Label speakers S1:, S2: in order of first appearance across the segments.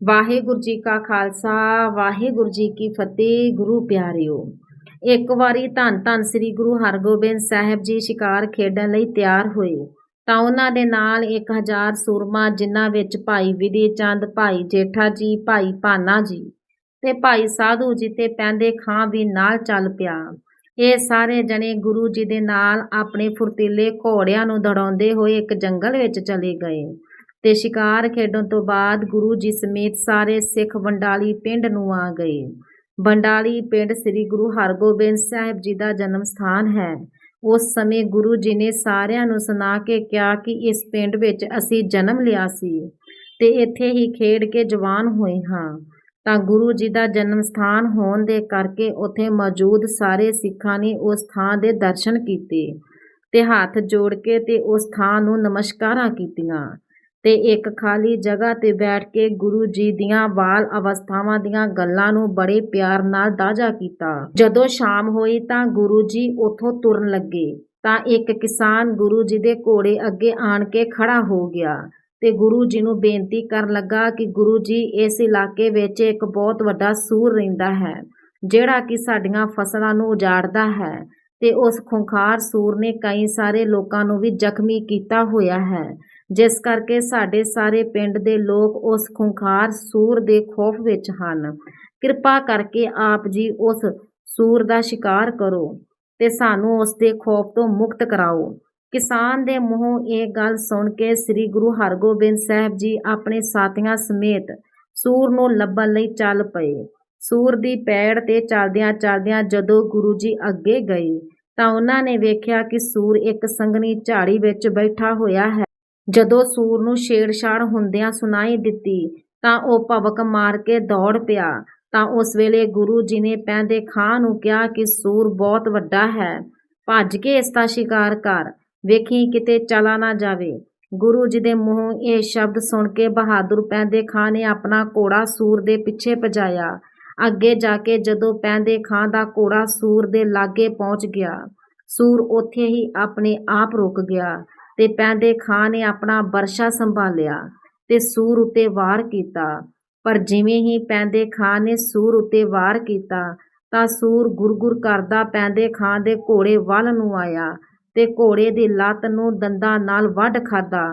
S1: ਵਾਹਿਗੁਰੂ ਜੀ ਕਾ ਖਾਲਸਾ, ਵਾਹਿਗੁਰੂ ਜੀ ਕੀ ਫਤਿਹ, ਗੁਰੂ ਪਿਆਰਿਓ। ਇੱਕ ਵਾਰੀ ਧੰਨ ਧੰਨ ਸ੍ਰੀ ਗੁਰੂ ਹਰਗੋਬਿੰਦ ਸਾਹਿਬ ਜੀ ਸ਼ਿਕਾਰ ਖੇਡਣ ਲਈ ਤਿਆਰ ਹੋਏ, ਤਾਂ ਉਹਨਾਂ ਦੇ ਨਾਲ 1000 ਸੂਰਮਾ, ਜਿਨ੍ਹਾਂ ਵਿੱਚ ਭਾਈ ਵਿਧੀ ਚੰਦ, ਭਾਈ ਜੇਠਾ ਜੀ, ਭਾਈ ਭਾਨਾ ਜੀ ਤੇ ਭਾਈ ਸਾਧੂ ਜੀ ਤੇ ਪੈਂਦੇ ਖਾਂ ਵੀ ਨਾਲ ਚੱਲ ਪਿਆ। ਇਹ ਸਾਰੇ ਜਣੇ ਗੁਰੂ ਜੀ ਦੇ ਨਾਲ ਆਪਣੇ ਫੁਰਤੀਲੇ ਘੋੜਿਆਂ ਨੂੰ ਦੜਾਉਂਦੇ ਹੋਏ ਇੱਕ ਜੰਗਲ ਵਿੱਚ ਚਲੇ ਗਏ। ਤੇ ਸ਼ਿਕਾਰ ਖੇਡਣ ਤੋਂ ਬਾਅਦ ਗੁਰੂ ਜੀ ਸਮੇਤ ਸਾਰੇ ਸਿੱਖ ਵੰਡਾਲੀ ਪਿੰਡ ਨੂੰ ਆ ਗਏ। ਵੰਡਾਲੀ ਪਿੰਡ ਸ੍ਰੀ ਗੁਰੂ ਹਰਗੋਬਿੰਦ ਸਾਹਿਬ ਜੀ ਦਾ ਜਨਮ ਸਥਾਨ ਹੈ। ਉਸ ਸਮੇਂ ਗੁਰੂ ਜੀ ਨੇ ਸਾਰਿਆਂ ਨੂੰ ਸੁਣਾ ਕੇ ਕਿਹਾ ਕਿ ਇਸ ਪਿੰਡ ਵਿੱਚ ਅਸੀਂ ਜਨਮ ਲਿਆ ਸੀ ਤੇ ਇੱਥੇ ਹੀ ਖੇਡ ਕੇ ਜਵਾਨ ਹੋਏ ਹਾਂ। ਤਾਂ ਗੁਰੂ ਜੀ ਦਾ ਜਨਮ ਸਥਾਨ ਹੋਣ ਦੇ ਕਰਕੇ ਉੱਥੇ ਮੌਜੂਦ ਸਾਰੇ ਸਿੱਖਾਂ ਨੇ ਉਸ ਥਾਂ ਦੇ ਦਰਸ਼ਨ ਕੀਤੇ ਤੇ ਹੱਥ ਜੋੜ ਕੇ ਤੇ ਉਸ ਥਾਂ ਨੂੰ ਨਮਸਕਾਰਾਂ ਕੀਤੀਆਂ। ਤੇ ਇੱਕ ਖਾਲੀ ਜਗ੍ਹਾ ਤੇ ਬੈਠ ਕੇ ਗੁਰੂ ਜੀ ਦੀਆਂ ਬਾਲ ਅਵਸਥਾਵਾਂ ਦੀਆਂ ਗੱਲਾਂ ਨੂੰ ਬੜੇ ਪਿਆਰ ਨਾਲ ਦਾਝਾ ਕੀਤਾ। ਜਦੋਂ ਸ਼ਾਮ ਹੋਈ ਤਾਂ ਗੁਰੂ ਜੀ ਉੱਥੋਂ ਤੁਰਨ ਲੱਗੇ ਤਾਂ ਇੱਕ ਕਿਸਾਨ ਗੁਰੂ ਜੀ ਦੇ ਘੋੜੇ ਅੱਗੇ ਆਣ ਕੇ ਖੜਾ ਹੋ ਗਿਆ ਤੇ ਗੁਰੂ ਜੀ ਨੂੰ ਬੇਨਤੀ ਕਰਨ ਲੱਗਾ ਕਿ ਗੁਰੂ ਜੀ, ਇਸ ਇਲਾਕੇ ਵਿੱਚ ਇੱਕ ਬਹੁਤ ਵੱਡਾ ਸੂਰ ਰਹਿੰਦਾ ਹੈ, ਜਿਹੜਾ ਕਿ ਸਾਡੀਆਂ ਫਸਲਾਂ ਨੂੰ ਉਜਾੜਦਾ ਹੈ ਤੇ ਉਸ ਖੁੰਖਾਰ ਸੂਰ ਨੇ ਕਈ ਸਾਰੇ ਲੋਕਾਂ ਨੂੰ ਵੀ ਜ਼ਖਮੀ ਕੀਤਾ ਹੋਇਆ ਹੈ। ਜਿਸ ਕਰਕੇ ਸਾਡੇ ਸਾਰੇ ਪਿੰਡ ਦੇ ਲੋਕ ਉਸ ਖੁੰਖਾਰ ਸੂਰ ਦੇ ਖੌਫ ਵਿੱਚ ਹਨ। ਕਿਰਪਾ ਕਰਕੇ ਆਪ ਜੀ ਉਸ ਸੂਰ ਦਾ ਸ਼ਿਕਾਰ ਕਰੋ ਤੇ ਸਾਨੂੰ ਉਸ ਦੇ ਖੌਫ ਤੋਂ ਮੁਕਤ ਕਰਾਓ। ਕਿਸਾਨ ਦੇ ਮੂੰਹੋਂ ਇਹ ਗੱਲ ਸੁਣ ਕੇ ਸ੍ਰੀ ਗੁਰੂ ਹਰਗੋਬਿੰਦ ਸਾਹਿਬ ਜੀ ਆਪਣੇ ਸਾਥੀਆਂ ਸਮੇਤ ਸੂਰ ਨੂੰ ਲੱਭਣ ਲਈ ਚੱਲ ਪਏ। ਸੂਰ ਦੀ ਪੈੜ ਤੇ ਚਲਦਿਆਂ ਚਲਦਿਆਂ ਜਦੋਂ ਗੁਰੂ ਜੀ ਅੱਗੇ ਗਏ ਤਾਂ ਉਹਨਾਂ ਨੇ ਵੇਖਿਆ ਕਿ ਸੂਰ ਇੱਕ ਸੰਘਣੀ ਝਾੜੀ ਵਿੱਚ ਬੈਠਾ ਹੋਇਆ ਹੈ। ਜਦੋਂ ਸੂਰ ਨੂੰ ਛੇੜਛਾੜ ਹੁੰਦਿਆਂ ਸੁਣਾਈ ਦਿੱਤੀ, ਤਾਂ ਉਹ ਭਵਕ ਮਾਰ ਕੇ ਦੌੜ ਪਿਆ। ਤਾਂ ਉਸ ਵੇਲੇ ਗੁਰੂ ਜੀ ਨੇ ਪੈਂਦੇ ਖਾਂ ਨੂੰ ਕਿਹਾ ਕਿ ਸੂਰ ਬਹੁਤ ਵੱਡਾ ਹੈ। ਭੱਜ ਕੇ ਇਸ ਦਾ ਸ਼ਿਕਾਰ ਕਰ। ਵੇਖੀ ਕਿਤੇ ਚਲਾ ਨਾ ਜਾਵੇ। ਗੁਰੂ ਜੀ ਦੇ ਮੂੰਹੋਂ ਇਹ ਸ਼ਬਦ ਸੁਣ ਕੇ ਬਹਾਦਰ ਪੈਂਦੇ ਖਾਂ ਨੇ ਆਪਣਾ ਘੋੜਾ ਸੂਰ ਦੇ ਪਿੱਛੇ ਭਜਾਇਆ। ਅੱਗੇ ਜਾ ਕੇ ਜਦੋਂ ਪੈਂਦੇ ਖਾਂ ਦਾ ਘੋੜਾ ਸੂਰ ਦੇ ਲਾਗੇ ਪਹੁੰਚ ਗਿਆ, ਸੂਰ ਉੱਥੇ ਹੀ ਆਪਣੇ ਆਪ ਰੁਕ ਗਿਆ। ਤੇ ਪੈਂਦੇ ਖਾਂ ਨੇ ਆਪਣਾ ਬਰਸ਼ਾ ਸੰਭਾਲਿਆ ਤੇ ਸੂਰ ਉਤੇ ਵਾਰ ਕੀਤਾ। ਪਰ ਜਿਵੇਂ ਹੀ ਪੈਂਦੇ ਖਾਂ ਨੇ ਸੂਰ ਉਤੇ ਵਾਰ ਕੀਤਾ, ਤਾਂ ਸੂਰ ਗੁਰਗੁਰ ਕਰਦਾ ਪੈਂਦੇ ਖਾਂ ਦੇ ਘੋੜੇ ਵੱਲ ਨੂੰ ਆਇਆ ਤੇ ਘੋੜੇ ਦੀ ਲੱਤ ਨੂੰ ਦੰਦਾਂ ਨਾਲ ਵੱਢ ਖਾਦਾ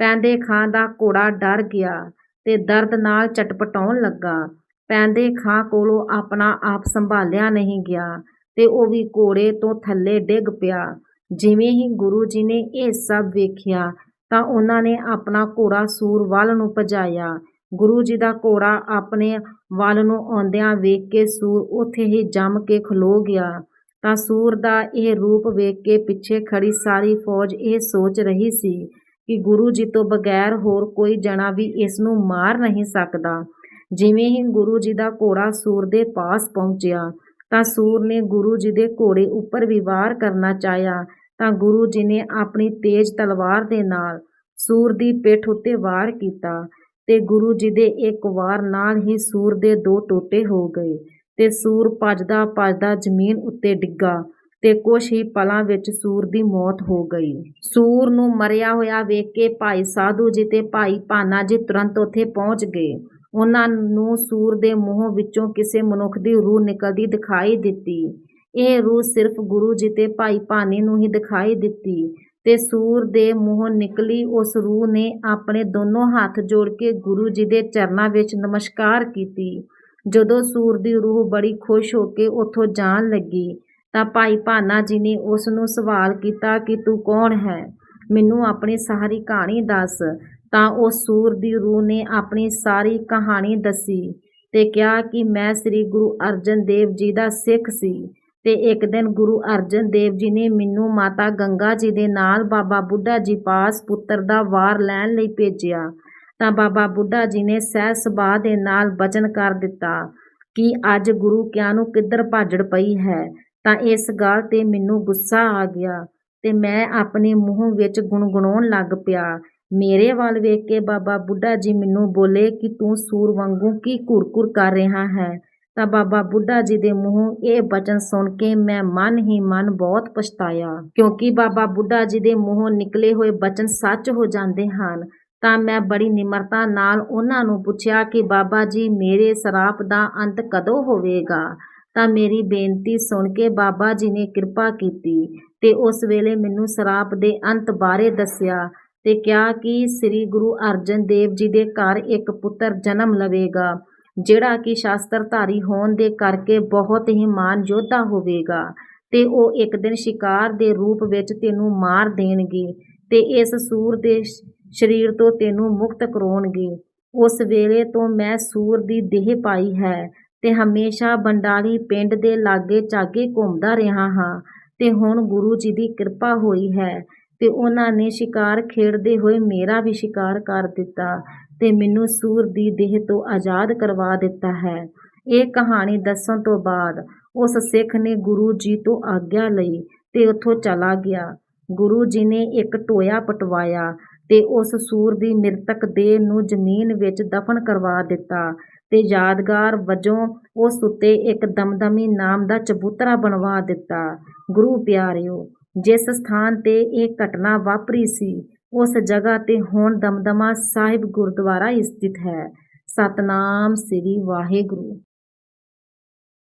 S1: ਪੈਂਦੇ ਖਾਂ ਦਾ ਘੋੜਾ ਡਰ ਗਿਆ ਤੇ ਦਰਦ ਨਾਲ ਚਟਪਟਾਉਣ ਲੱਗਾ। ਪੈਂਦੇ ਖਾਂ ਕੋਲੋਂ ਆਪਣਾ ਆਪ ਸੰਭਾਲਿਆ ਨਹੀਂ ਗਿਆ ਤੇ ਉਹ ਵੀ ਘੋੜੇ ਤੋਂ ਥੱਲੇ ਡਿੱਗ ਪਿਆ। ਜਿਵੇਂ ਹੀ ਗੁਰੂ ਜੀ ਨੇ ਇਹ ਸਭ ਵੇਖਿਆ, ਤਾਂ ਉਹਨਾਂ ਨੇ ਆਪਣਾ ਘੋੜਾ ਸੂਰ ਵੱਲ ਨੂੰ ਭਜਾਇਆ। ਗੁਰੂ ਜੀ ਦਾ ਘੋੜਾ ਆਪਣੇ ਵੱਲ ਨੂੰ ਆਉਂਦਿਆਂ ਵੇਖ ਕੇ ਸੂਰ ਉੱਥੇ ਹੀ ਜੰਮ ਕੇ ਖਲੋ ਗਿਆ। ਤਾਂ ਸੂਰ ਦਾ ਇਹ ਰੂਪ ਵੇਖ ਕੇ ਪਿੱਛੇ ਖੜੀ ਸਾਰੀ ਫੌਜ ਇਹ ਸੋਚ ਰਹੀ ਸੀ ਕਿ ਗੁਰੂ ਜੀ ਤੋਂ ਬਗੈਰ ਹੋਰ ਕੋਈ ਜਣਾ ਵੀ ਇਸ ਨੂੰ ਮਾਰ ਨਹੀਂ ਸਕਦਾ। ਜਿਵੇਂ ਹੀ ਗੁਰੂ ਜੀ ਦਾ ਘੋੜਾ ਸੂਰ ਦੇ ਪਾਸ ਪਹੁੰਚਿਆ ਤਾਂ ਸੂਰ ਨੇ ਗੁਰੂ ਜੀ ਦੇ ਘੋੜੇ ਉੱਪਰ ਵੀ ਵਾਰ ਕਰਨਾ ਚਾਹਿਆ, ਤਾਂ ਗੁਰੂ ਜੀ ਨੇ ਆਪਣੀ ਤੇਜ਼ ਤਲਵਾਰ ਦੇ ਨਾਲ ਸੂਰ ਦੀ ਪਿੱਠ ਉੱਤੇ ਵਾਰ ਕੀਤਾ ਤੇ ਗੁਰੂ ਜੀ ਦੇ ਇੱਕ ਵਾਰ ਨਾਲ ਹੀ ਸੂਰ ਦੇ ਦੋ ਟੋਟੇ ਹੋ ਗਏ ਤੇ ਸੂਰ ਭੱਜਦਾ ਭੱਜਦਾ ਜ਼ਮੀਨ ਉੱਤੇ ਡਿੱਗਾ ਤੇ ਕੁਛ ਹੀ ਪਲਾਂ ਵਿੱਚ ਸੂਰ ਦੀ ਮੌਤ ਹੋ ਗਈ। ਸੂਰ ਨੂੰ ਮਰਿਆ ਹੋਇਆ ਵੇਖ ਕੇ ਭਾਈ ਸਾਧੂ ਜੀ ਤੇ ਭਾਈ ਭਾਨਾ ਜੀ ਤੁਰੰਤ ਉੱਥੇ ਪਹੁੰਚ ਗਏ। ਉਹਨਾਂ ਨੂੰ ਸੂਰ ਦੇ ਮੂੰਹ ਵਿੱਚੋਂ ਕਿਸੇ ਮਨੁੱਖ ਦੀ ਰੂਹ ਨਿਕਲਦੀ ਦਿਖਾਈ ਦਿੱਤੀ। ਇਹ ਰੂਹ ਸਿਰਫ ਗੁਰੂ ਜੀ ਤੇ ਭਾਈ ਭਾਨੀ ਨੂੰ ਹੀ ਦਿਖਾਈ ਦਿੱਤੀ ਤੇ ਸੂਰ ਦੇ ਮੂੰਹੋਂ ਨਿਕਲੀ। ਉਸ ਰੂਹ ਨੇ ਆਪਣੇ ਦੋਨੋਂ ਹੱਥ ਜੋੜ ਕੇ ਗੁਰੂ ਜੀ ਦੇ ਚਰਨਾਂ ਵਿੱਚ ਨਮਸਕਾਰ ਕੀਤੀ। ਜਦੋਂ ਸੂਰ ਦੀ ਰੂਹ ਬੜੀ ਖੁਸ਼ ਹੋ ਕੇ ਉੱਥੋਂ ਜਾਣ ਲੱਗੀ ਤਾਂ ਭਾਈ ਭਾਨਾ ਜੀ ਨੇ ਉਸ ਨੂੰ ਸਵਾਲ ਕੀਤਾ ਕਿ ਤੂੰ ਕੌਣ ਹੈ? ਮੈਨੂੰ ਆਪਣੀ ਸਾਰੀ ਕਹਾਣੀ ਦੱਸ। ਤਾਂ ਉਹ ਸੂਰ ਦੀ ਰੂਹ ਨੇ ਆਪਣੀ ਸਾਰੀ ਕਹਾਣੀ ਦੱਸੀ ਤੇ ਕਿਹਾ ਕਿ ਮੈਂ ਸ੍ਰੀ ਗੁਰੂ ਅਰਜਨ ਦੇਵ ਜੀ ਦਾ ਸਿੱਖ ਸੀ ਤੇ ਇੱਕ ਦਿਨ ਗੁਰੂ ਅਰਜਨ ਦੇਵ ਜੀ ਨੇ ਮੈਨੂੰ ਮਾਤਾ ਗੰਗਾ ਜੀ ਦੇ ਨਾਲ ਬਾਬਾ ਬੁੱਢਾ ਜੀ ਪਾਸ ਪੁੱਤਰ ਦਾ ਵਾਰ ਲੈਣ ਲਈ ਭੇਜਿਆ। ਤਾਂ ਬਾਬਾ ਬੁੱਢਾ ਜੀ ਨੇ ਸਹਿ ਸੁਭਾਅ ਦੇ ਨਾਲ ਬਚਨ ਕਰ ਦਿੱਤਾ ਕਿ ਅੱਜ ਗੁਰੂ ਕਿਆ ਨੂੰ ਕਿੱਧਰ ਭਾਜੜ ਪਈ ਹੈ। ਤਾਂ ਇਸ ਗੱਲ ਤੇ ਮੈਨੂੰ ਗੁੱਸਾ ਆ ਗਿਆ ਤੇ ਮੈਂ ਆਪਣੇ ਮੂੰਹ ਵਿੱਚ ਗੁਣਗੁਣਾਉਣ ਲੱਗ ਪਿਆ ਮੇਰੇ ਵੱਲ ਵੇਖ ਕੇ ਬਾਬਾ ਬੁੱਢਾ ਜੀ ਮੈਨੂੰ ਬੋਲੇ ਕਿ ਤੂੰ ਸੂਰ ਵਾਂਗੂ ਕੀ ਕੁਰਕੁਰ ਕਰ ਰਿਹਾ ਹੈ? ਤਾਂ ਬਾਬਾ ਬੁੱਢਾ ਜੀ ਦੇ ਮੂੰਹੋਂ ਇਹ ਬਚਨ ਸੁਣ ਕੇ ਮੈਂ ਮਨ ਹੀ ਮਨ ਬਹੁਤ ਪਛਤਾਇਆ। ਕਿਉਂਕਿ ਬਾਬਾ ਬੁੱਢਾ ਜੀ ਦੇ ਮੂੰਹੋਂ ਨਿਕਲੇ ਹੋਏ ਬਚਨ ਸੱਚ ਹੋ ਜਾਂਦੇ ਹਨ। ਤਾਂ ਮੈਂ ਬੜੀ ਨਿਮਰਤਾ ਨਾਲ ਉਹਨਾਂ ਨੂੰ ਪੁੱਛਿਆ ਕਿ ਬਾਬਾ ਜੀ, ਮੇਰੇ ਸਰਾਪ ਦਾ ਅੰਤ ਕਦੋਂ ਹੋਵੇਗਾ? ਤਾਂ ਮੇਰੀ ਬੇਨਤੀ ਸੁਣ ਕੇ ਬਾਬਾ ਜੀ ਨੇ ਕਿਰਪਾ ਕੀਤੀ ਤੇ ਉਸ ਵੇਲੇ ਮੈਨੂੰ ਸਰਾਪ ਦੇ ਅੰਤ ਬਾਰੇ ਦੱਸਿਆ। ਤੇ ਕਿਹਾ ਕਿ ਸ੍ਰੀ ਗੁਰੂ ਅਰਜਨ ਦੇਵ ਜੀ ਦੇ ਘਰ ਇੱਕ ਪੁੱਤਰ ਜਨਮ ਲਵੇਗਾ, ਜਿਹੜਾ ਕਿ ਸ਼ਾਸਤਰਧਾਰੀ ਹੋਣ ਦੇ ਕਰਕੇ ਬਹੁਤ ਹੀ ਮਾਨ ਯੋਧਾ ਹੋਵੇਗਾ ਤੇ ਉਹ ਇੱਕ ਦਿਨ ਸ਼ਿਕਾਰ ਦੇ ਰੂਪ ਵਿੱਚ ਤੈਨੂੰ ਮਾਰ ਦੇਣਗੇ ਤੇ ਇਸ ਸੂਰ ਦੇ ਸਰੀਰ ਤੋਂ ਤੈਨੂੰ ਮੁਕਤ ਕਰਾਉਣਗੇ ਉਸ ਵੇਲੇ ਤੋਂ ਮੈਂ ਸੂਰ ਦੀ ਦੇਹ ਪਾਈ ਹੈ ਤੇ ਹਮੇਸ਼ਾ ਬੰਡਾਲੀ ਪਿੰਡ ਦੇ ਲਾਗੇ ਚਾਗੇ ਘੁੰਮਦਾ ਰਿਹਾ ਹਾਂ ਤੇ ਹੁਣ ਗੁਰੂ ਜੀ ਦੀ ਕਿਰਪਾ ਹੋਈ ਹੈ ਤੇ ਉਹਨਾਂ ਨੇ ਸ਼ਿਕਾਰ ਖੇਡਦੇ ਹੋਏ ਮੇਰਾ ਵੀ ਸ਼ਿਕਾਰ ਕਰ ਦਿੱਤਾ ਤੇ ਮੈਨੂੰ ਸੂਰ ਦੀ ਦੇਹ ਤੋਂ ਆਜ਼ਾਦ ਕਰਵਾ ਦਿੱਤਾ ਹੈ। ਇਹ ਕਹਾਣੀ ਦੱਸਣ ਤੋਂ ਬਾਅਦ ਉਸ ਸਿੱਖ ਨੇ ਗੁਰੂ ਜੀ ਤੋਂ ਆਗਿਆ ਲਈ ਤੇ ਉੱਥੋਂ ਚਲਾ ਗਿਆ। ਗੁਰੂ ਜੀ ਨੇ ਇੱਕ ਟੋਇਆ ਪਟਵਾਇਆ ਤੇ ਉਸ ਸੂਰ ਦੀ ਮ੍ਰਿਤਕ ਦੇਹ ਨੂੰ ਜ਼ਮੀਨ ਵਿੱਚ ਦਫਨ ਕਰਵਾ ਦਿੱਤਾ ਤੇ ਯਾਦਗਾਰ ਵਜੋਂ ਉਸ ਉੱਤੇ ਇੱਕ ਦਮਦਮੀ ਨਾਮ ਦਾ ਚਬੂਤਰਾ ਬਣਵਾ ਦਿੱਤਾ। ਗੁਰੂ ਪਿਆਰਿਓ ਜਿਸ ਸਥਾਨ ਤੇ ਇਹ ਘਟਨਾ ਵਾਪਰੀ ਸੀ, ਉਸ ਜਗ੍ਹਾ ਤੇ ਹੁਣ ਦਮਦਮਾ ਸਾਹਿਬ ਗੁਰਦੁਆਰਾ ਸਥਿਤ ਹੈ। ਸਤਨਾਮ ਸ੍ਰੀ ਵਾਹਿਗੁਰੂ।